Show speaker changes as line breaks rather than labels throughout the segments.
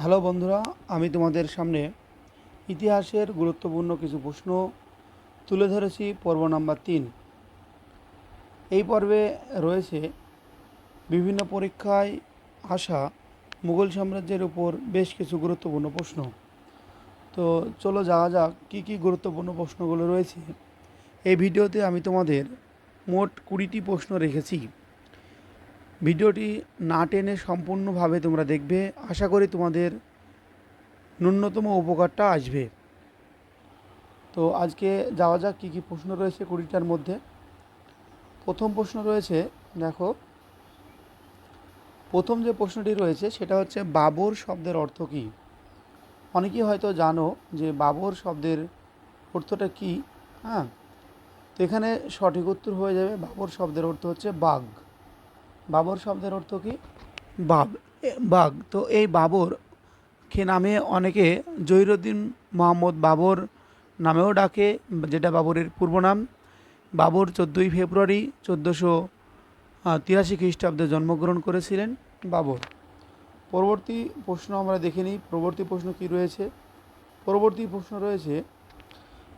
Hello বন্ধুরা, আমি তোমাদের সামনে ইতিহাসের গুরুত্বপূর্ণ কিছু প্রশ্ন তুলে ধরেছি পর্ব নাম্বার তিন। এই পর্বে রয়েছে বিভিন্ন পরীক্ষায় আসা মুঘল সাম্রাজ্যের উপর বেশ কিছু গুরুত্বপূর্ণ প্রশ্ন। তো চলো যাওয়া যাক কী কী গুরুত্বপূর্ণ প্রশ্নগুলো রয়েছে। এই ভিডিওতে আমি তোমাদের মোট কুড়িটি প্রশ্ন রেখেছি। ভিডিওটি না টেনে সম্পূর্ণভাবে তোমরা দেখবে। আশা করি তোমাদের ন্যূনতম উপকারটা আসবে। তো আজকে যাওয়া যাক, কী কী প্রশ্ন রয়েছে কুড়িটার মধ্যে। প্রথম প্রশ্ন রয়েছে, দেখো, প্রথম যে প্রশ্নটি রয়েছে সেটা হচ্ছে, বাবর শব্দের অর্থ কী? অনেকেই হয়তো জানো যে বাবর শব্দের অর্থটা কী? হ্যাঁ? তো এখানে সঠিক উত্তর হয়ে যাবে, বাবর শব্দের অর্থ হচ্ছে বাঘ। বাবর শব্দের অর্থ কি? বাব বাঘ। তো এই বাবর কে নামে অনেকে জহিরুদ্দিন মোহাম্মদ বাবর নামেও ডাকে, যেটা বাবরের পূর্ব নাম। বাবর চোদ্দোই ফেব্রুয়ারি চোদ্দোশো তিরাশি খ্রিস্টাব্দে জন্মগ্রহণ করেছিলেন বাবর। পরবর্তী প্রশ্ন আমরা দেখে নিই। পরবর্তী প্রশ্ন কি রয়েছে? পরবর্তী প্রশ্ন রয়েছে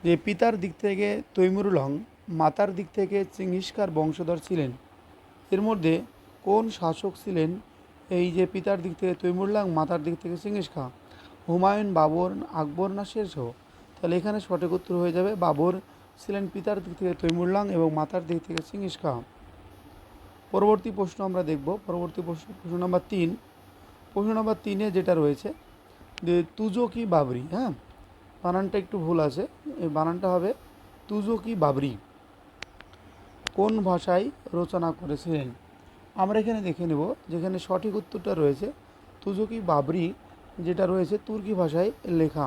যে, পিতার দিক থেকে তৈমুরুলং মাতার দিক থেকে চিঙ্গিসকার বংশধর ছিলেন। এর মধ্যে কোন শাসক ছিলেন? এই যে পিতার দিক থেকে তৈমুরলাং, মাতার দিক থেকে সিঙ্গিস খা। হুমায়ুন, বাবর, আকবর না শেরশাহ তাহলে এখানে সঠিক উত্তর হয়ে যাবে, বাবর ছিলেন পিতার দিক থেকে তৈমুরলাং এবং মাতার দিক থেকে সিঙ্গিস খা। পরবর্তী প্রশ্ন আমরা দেখব। পরবর্তী প্রশ্ন প্রশ্ন নম্বর তিন। প্রশ্ন নম্বর তিনে যেটা রয়েছে, যে তুজো কি বাবরি? হ্যাঁ? বানানটা একটু ভুল আছে। এই বানানটা হবে, তুজো কি বাবরি? কোন ভাষায় রচনা করেছিলেন? আমরা এখানে দেখে নেব যেখানে সঠিক উত্তরটা রয়েছে, তুজুকি বাবরি যেটা রয়েছে তুর্কি ভাষায় লেখা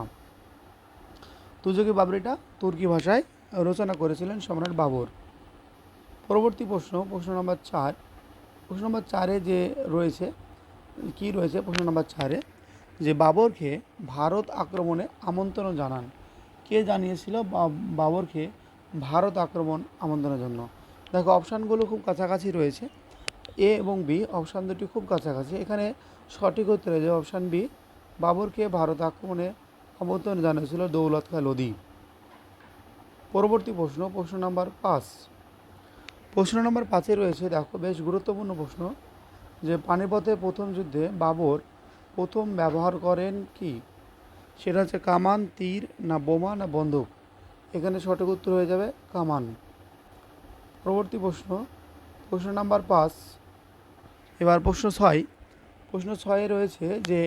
তুজুকি বাবরিটা তুর্কি ভাষায় রচনা করেছিলেন সম্রাট বাবর। পরবর্তী প্রশ্ন প্রশ্ন নম্বর চার, প্রশ্ন নম্বর চারে যে রয়েছে, কি রয়েছে প্রশ্ন নম্বর চারে, যে বাবরকে ভারত আক্রমণে আমন্ত্রণ জানান। কে জানিয়েছিল বাবরকে ভারত আক্রমণ আমন্ত্রণের জন্য? দেখো, অপশানগুলো খুব কাছাকাছি রয়েছে। এ এবং বি, অপশান দুটি খুব কাছাকাছি। এখানে সঠিক উত্তর যে অপশান বি, বাবরকে ভারত আক্রমণে আমন্ত্রণ জানিয়েছিল দৌলত খা লোদি পরবর্তী প্রশ্ন প্রশ্ন নাম্বার পাঁচ। প্রশ্ন নম্বর পাঁচে রয়েছে, দেখো, বেশ গুরুত্বপূর্ণ প্রশ্ন যে পানিপথে প্রথম যুদ্ধে বাবর প্রথম ব্যবহার করেন কি? সেটা হচ্ছে কামান, তীর না বোমা না বন্দুক? এখানে সঠিক উত্তর হয়ে যাবে কামান। পরবর্তী প্রশ্ন প্রশ্ন নাম্বার পাঁচ। এবার প্রশ্ন ছয়। প্রশ্ন ছয়ে রয়েছে যে,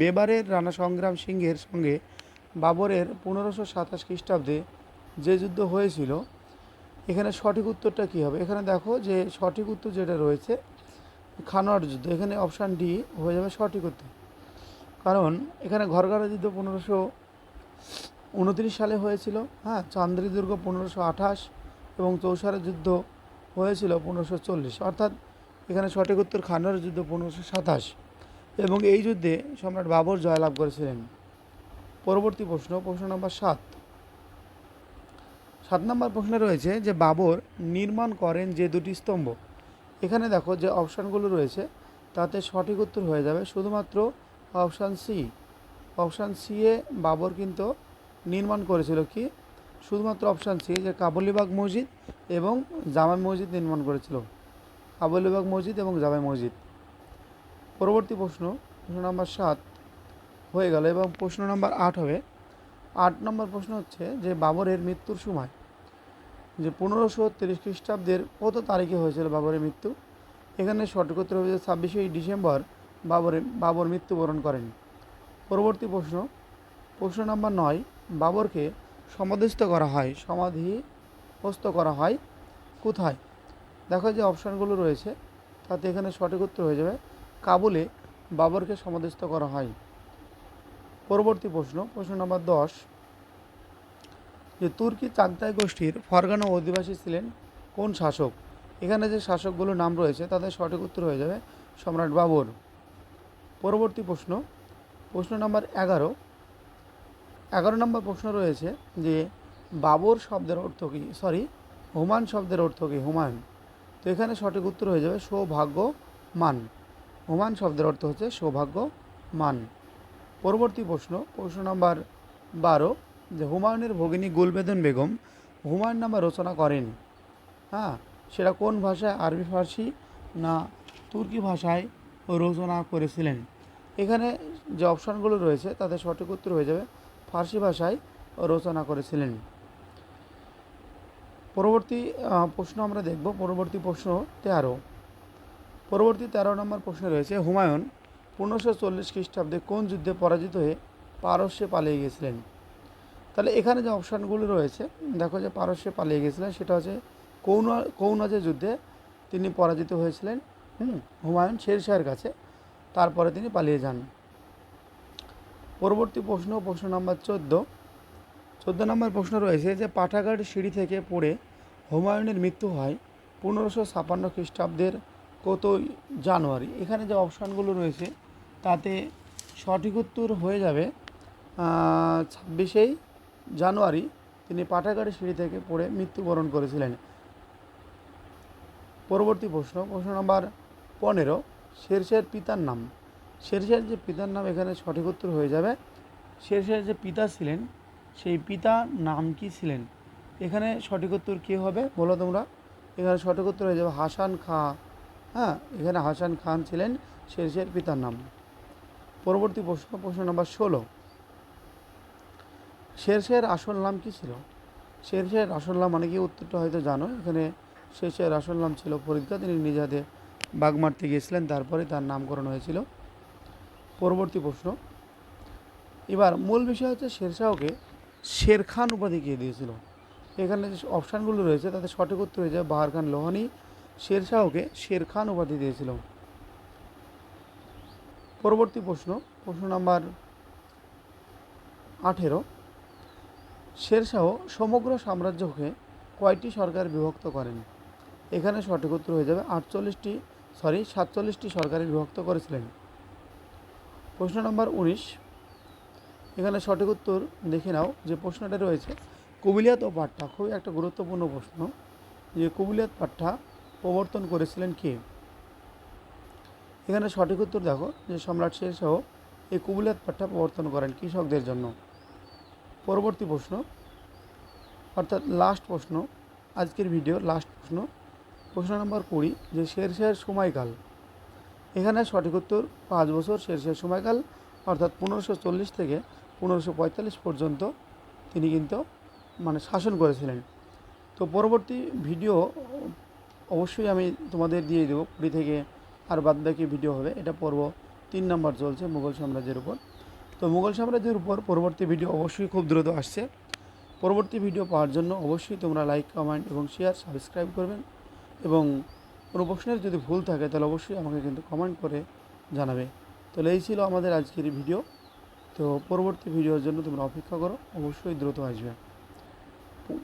বেবারের রানা সংগ্রাম সিংহের সঙ্গে বাবরের পনেরোশো সাতাশ খ্রিস্টাব্দে যে যুদ্ধ হয়েছিল, এখানে সঠিক উত্তরটা কী হবে? এখানে দেখো যে, সঠিক উত্তর যেটা রয়েছে, খানোয়ার যুদ্ধ। এখানে অপশান ডি হয়ে যাবে সঠিক উত্তর। কারণ এখানে ঘরঘরা যুদ্ধ পনেরোশো উনত্রিশ সালে হয়েছিল হ্যাঁ? চান্দ্রী দুর্গ পনেরোশো আঠাশ এবং চৌসারের যুদ্ধ হয়েছিল পনেরোশো চল্লিশ। অর্থাৎ এখানে সঠিক উত্তর খানোয়ার যুদ্ধ পনেরোশো সাতাশ। এবং এই যুদ্ধে সম্রাট বাবর জয়লাভ করেছিলেন। পরবর্তী প্রশ্ন প্রশ্ন নম্বর সাত। সাত নম্বর প্রশ্নে রয়েছে যে বাবর নির্মাণ করেন যে দুটি স্তম্ভ। এখানে দেখো যে অপশানগুলো রয়েছে, তাতে সঠিক উত্তর হয়ে যাবে শুধুমাত্র অপশান সি। অপশান সি এ বাবর কিন্তু নির্মাণ করেছিল কি? শুধুমাত্র অপশান সি, যে কাবুলিবাগ মসজিদ এবং জামা মসজিদ নির্মাণ করেছিল। কাবুলিবাগ মসজিদ এবং জামা মসজিদ। পরবর্তী প্রশ্ন প্রশ্ন নম্বর সাত হয়ে গেল এবং প্রশ্ন নম্বর আট হবে। আট নম্বর প্রশ্ন হচ্ছে যে, বাবরের মৃত্যুর সময়, যে পনেরোশো তিরিশ খ্রিস্টাব্দের কত তারিখে হয়েছিল বাবরের মৃত্যু? এখানে সঠিক উত্তর যে, ছাব্বিশে ডিসেম্বর বাবরের বাবর মৃত্যুবরণ করেন। পরবর্তী প্রশ্ন প্রশ্ন নম্বর নয়, বাবরকে সমাধিস্থ করা হয় সমাধি সমাধিস্থ করা হয় কোথায়? দেখো যে অপশানগুলো রয়েছে, তাতে এখানে সঠিক উত্তর হয়ে যাবে, কাবুলে বাবরকে সমাধিস্থ করা হয়। পরবর্তী প্রশ্ন প্রশ্ন নম্বর দশ, যে তুর্কি চাগতাই গোষ্ঠীর ফরগানা অধিবাসী ছিলেন কোন শাসক? এখানে যে শাসকগুলোর নাম রয়েছে, তাদের সঠিক উত্তর হয়ে যাবে সম্রাট বাবর। পরবর্তী প্রশ্ন প্রশ্ন নম্বর এগারো এগারো নম্বর প্রশ্ন রয়েছে যে বাবর শব্দের অর্থ কী? সরি হুমায়ুন শব্দের অর্থ কী? হুমায়ুন তো এখানে সঠিক উত্তর হয়ে যাবে সৌভাগ্য মান হুমায়ুন শব্দের অর্থ হচ্ছে সৌভাগ্য মান পরবর্তী প্রশ্ন প্রশ্ন নাম্বার বারো, যে হুমায়ুনের ভগিনী গুলবেদন বেগম হুমায়ুন নামা রচনা করেন। হ্যাঁ সেটা কোন ভাষায়, আরবি, ফার্সি না তুর্কি ভাষায় রচনা করেছিলেন? এখানে যে অপশানগুলো রয়েছে তাদের সঠিক উত্তর হয়ে যাবে ফার্সি ভাষায় রচনা করেছিলেন। পরবর্তী প্রশ্ন আমরা দেখব। পরবর্তী প্রশ্ন তেরো। পরবর্তী তেরো নম্বর প্রশ্নে রয়েছে, হুমায়ুন পনেরোশো চল্লিশ খ্রিস্টাব্দে কোন যুদ্ধে পরাজিত হয়ে পারস্যে পালিয়ে গেছিলেন? তাহলে এখানে যে অপশানগুলো রয়েছে, দেখো যে পারস্যে পালিয়ে গেছিলেন, সেটা হচ্ছে কৌন কৌনজের যুদ্ধে তিনি পরাজিত হয়েছিলেন, হুম, হুমায়ুন শেরশাহের কাছে, তারপরে তিনি পালিয়ে যান। পরবর্তী প্রশ্ন প্রশ্ন নম্বর চোদ্দ। চোদ্দ নম্বর প্রশ্ন রয়েছে যে পাঠাঘাট সিঁড়ি থেকে পড়ে হুমায়ুনের মৃত্যু হয় পনেরোশো ছাপান্ন খ্রিস্টাব্দের কত জানুয়ারি। এখানে যে অপশানগুলো রয়েছে, তাতে সঠিক উত্তর হয়ে যাবে ছাব্বিশেই জানুয়ারি তিনি পাঠাগাড়ি সিঁড়ি থেকে পড়ে মৃত্যুবরণ করেছিলেন। পরবর্তী প্রশ্ন প্রশ্ন নম্বর পনেরো শেরশাহের পিতার নাম। শেরশাহের যে পিতার নাম, এখানে সঠিক উত্তর হয়ে যাবে। শেরশাহের যে পিতা ছিলেন, সেই পিতা নাম কি ছিলেন? এখানে সঠিক উত্তর কী হবে? বলো তোমরা। এখানে সঠিক উত্তর হয়ে যাবে হাসান খাঁ। হ্যাঁ এখানে হাসান খান ছিলেন শেরশাহের পিতার নাম। পরবর্তী প্রশ্ন প্রশ্ন নম্বর ষোলো। শেরশাহের আসল নাম কি ছিল? শেরশাহের আসল নাম মানে কি উত্তরটা হয়তো জানো। এখানে শেরশাহের আসল নাম ছিল ফরিদকা তিনি নিজে হাতে বাঘ মারতে গিয়েছিলেন। তারপরে তার নামকরণ হয়েছিল। পরবর্তী প্রশ্ন। এবার মূল বিষয় হচ্ছে শেরশাহকে শের খান উপাধি কে দিয়েছিল? এখানে যে অপশানগুলো রয়েছে, তাতে সঠিক উত্তর হয়ে যায় বাহার খান লোহানি শের শাহকে শের খান উপাধি দিয়েছিল। পরবর্তী প্রশ্ন প্রশ্ন নাম্বার আঠেরো। শেরশাহ সমগ্র সাম্রাজ্যকে কয়টি সরকার বিভক্ত করেন? এখানে সঠিক উত্তর হয়ে যাবে আটচল্লিশটি সরি সাতচল্লিশটি সরকারে বিভক্ত করেছিলেন। প্রশ্ন নম্বর উনিশ। এখানে সঠিক উত্তর দেখে নাও যে প্রশ্নটা রয়েছে কবিলিয়াত ও পাঠ্যা খুবই একটা গুরুত্বপূর্ণ প্রশ্ন। যে কবিলিয়াত পাঠ্যা প্রবর্তন করেছিলেন কে? এখানে সঠিক উত্তর দেখো, যে সম্রাট শেরশাহ এই কবিলিয়াত পাঠ্যা প্রবর্তন করেন কৃষকদের জন্য। পরবর্তী প্রশ্ন, অর্থাৎ লাস্ট প্রশ্ন, আজকের ভিডিও লাস্ট প্রশ্ন। প্রশ্ন নম্বর কুড়ি, যে শেরশাহের সময়কাল। এখানে সঠিক উত্তর, পাঁচ বছর শেরশাহের সময়কাল, অর্থাৎ পনেরোশো চল্লিশ থেকে পনেরোশো পঁয়তাল্লিশ পর্যন্ত তিনি কিন্তু মানে শাসন করেছিলেন। তো পরবর্তী ভিডিও অবশ্যই আমি তোমাদের দিয়ে দেবো। কুড়ি থেকে আর বাদ বাকি ভিডিও হবে। এটা পর্ব তিন নম্বর চলছে মুঘল সাম্রাজ্যের উপর। তো মুঘল সাম্রাজ্যের উপর পরবর্তী ভিডিও অবশ্যই খুব দ্রুত আসছে। পরবর্তী ভিডিও পাওয়ার জন্য অবশ্যই তোমরা লাইক কমেন্ট এবং শেয়ার সাবস্ক্রাইব করবেন। এবং কোনো প্রশ্নের যদি ভুল থাকে, তাহলে অবশ্যই আমাকে কিন্তু কমেন্ট করে জানাবে। তাহলে এই ছিল আমাদের আজকের ভিডিও। তো পরবর্তী ভিডিওর জন্য তোমরা অপেক্ষা করো। অবশ্যই দ্রুত আসবে। cu.